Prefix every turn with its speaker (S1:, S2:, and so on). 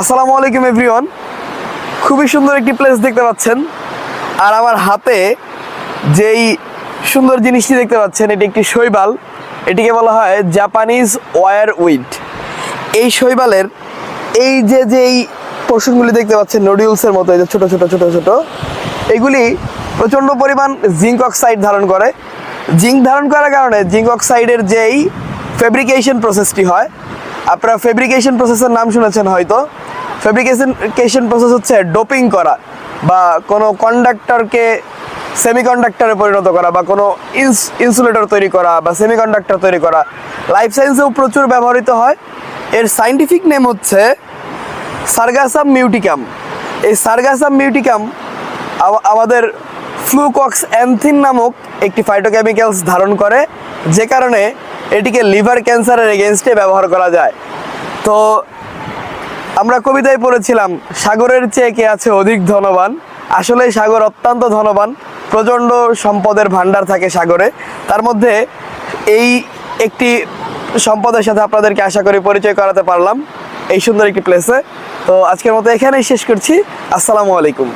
S1: আসসালামু আলাইকুম, এভরিওয়ান। খুবই সুন্দর একটি প্লেস দেখতে পাচ্ছেন। আর আমার হাতে যেই সুন্দর জিনিসটি দেখতে পাচ্ছেন, এটি একটি শৈবাল। এটিকে বলা হয় জাপানিজ ওয়ার উইড এই শৈবালের এই যে যেই পোর্শনগুলি দেখতে পাচ্ছেন নুডলসের মতো, এই যে ছোটো ছোটো ছোটো ছোটো, এগুলি প্রচণ্ড পরিমাণ জিঙ্ক অক্সাইড ধারণ করে। জিঙ্ক ধারণ করার কারণে জিঙ্ক অক্সাইডের যেই ফেব্রিকেশন প্রসেসটি হয় আপনারা ফেব্রিকেশন প্রসেসের নাম শুনেছেন হয়তো। ফেব্রিকেশন প্রসেস হচ্ছে ডোপিং করা বা কোনো কন্ডাক্টরকে সেমিকন্ডাক্টরে পরিণত করা বা কোনো ইনসুলেটর তৈরি করা বা সেমিকন্ডাক্টর তৈরি করা। লাইফ সায়েন্সেও প্রচুর ব্যবহৃত হয়। এর সাইন্টিফিক নেম হচ্ছে সার্গাসাম মিউটিকাম এই সার্গাসাম মিউটিকাম আমাদের ফ্লুকক্স অ্যান্থিন নামক একটি ফাইটোকেমিক্যালস ধারণ করে, যে কারণে এটিকে লিভার ক্যান্সারের এগেনস্টে ব্যবহার করা যায়। তো আমরা কবিতায় পড়েছিলাম, সাগরের চেয়ে কে আছে অধিক ধনবান? আসলে সাগর অত্যন্ত ধনবান। প্রচণ্ড সম্পদের ভান্ডার থাকে সাগরে। তার মধ্যে এই একটি সম্পদের সাথে আপনাদেরকে আশা করি পরিচয় করাতে পারলাম। এই সুন্দর একটি প্লেসে তো আজকের মতো এখানেই শেষ করছি। আসসালামু আলাইকুম।